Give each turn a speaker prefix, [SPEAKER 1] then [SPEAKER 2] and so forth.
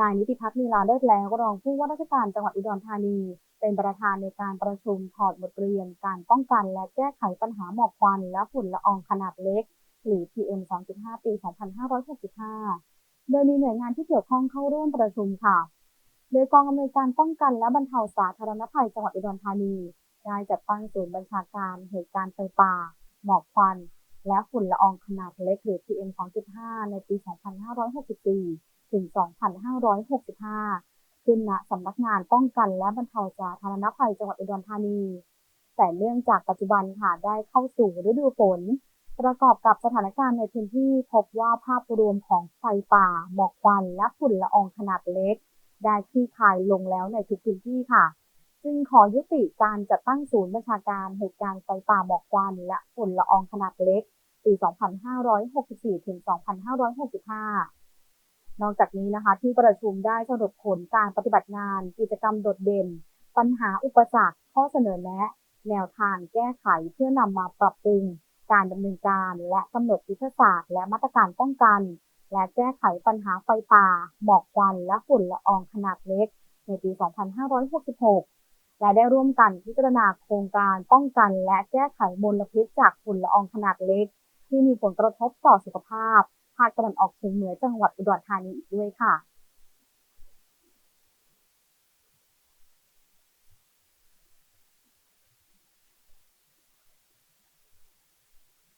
[SPEAKER 1] นายนิติพัฒน์ลีลาเลิศแล้วรองผู้ว่าราชการจังหวัดอุดรธานี เป็นประธานในการประชุมถอดบทเรียน การป้องกันและแก้ไขปัญหาหมอกควันและฝุ่นละอองขนาดเล็ก หรือ PM 2.5 ปี 2565 โดยมีหน่วยงานที่เกี่ยวข้องเข้าร่วมประชุมค่ะ โดยกองอำนวยการป้องกันและบรรเทาสาธารณภัยจังหวัดอุดรธานีได้จัดตั้งศูนย์บัญชาการเหตุการณ์ไฟป่า หมอกควัน และฝุ่นละอองขนาดเล็กหรือ PM 2.5 ในปี 2564 ถึง 2565 ขึ้นณสำนักงานป้องกันและบรรเทาสาธารณภัยจังหวัดอุดรธานี แต่เนื่องจากปัจจุบันค่ะได้เข้าสู่ฤดูฝน ประกอบกับสถานการณ์ในพื้นที่พบว่าภาพรวมของไฟป่า หมอกควัน และฝุ่นละอองขนาดเล็ก ได้คลี่คลายลงแล้วในทุกพื้นที่ค่ะจึงขอยุติการจัดตั้งศูนย์บัญชาการเหตุการณ์ไฟป่าหมอกควันและฝุ่นละอองขนาดเล็ก ปี 2564 ถึง 2565 นอกจากนี้นะคะ ที่ประชุมได้สรุปผลการปฏิบัติงาน กิจกรรมโดดเด่น ปัญหาอุปสรรคข้อเสนอแนะ แนวทางแก้ไขเพื่อนำมาปรับปรุง การดำเนินการและกำหนดยุทธศาสตร์และมาตรการป้องกัน และแก้ไขปัญหาไฟป่า หมอกควันและฝุ่นละอองขนาดเล็ก ในปี 2566 และได้ร่วมกันพิจารณาโครงการป้องกัน และแก้ไขมลพิษจากฝุ่นละอองขนาดเล็ก ที่มีผลกระทบต่อสุขภาพ ภาคตะวันออกเฉียงเหนือจังหวัดอุดรธานีอีกด้วยค่ะ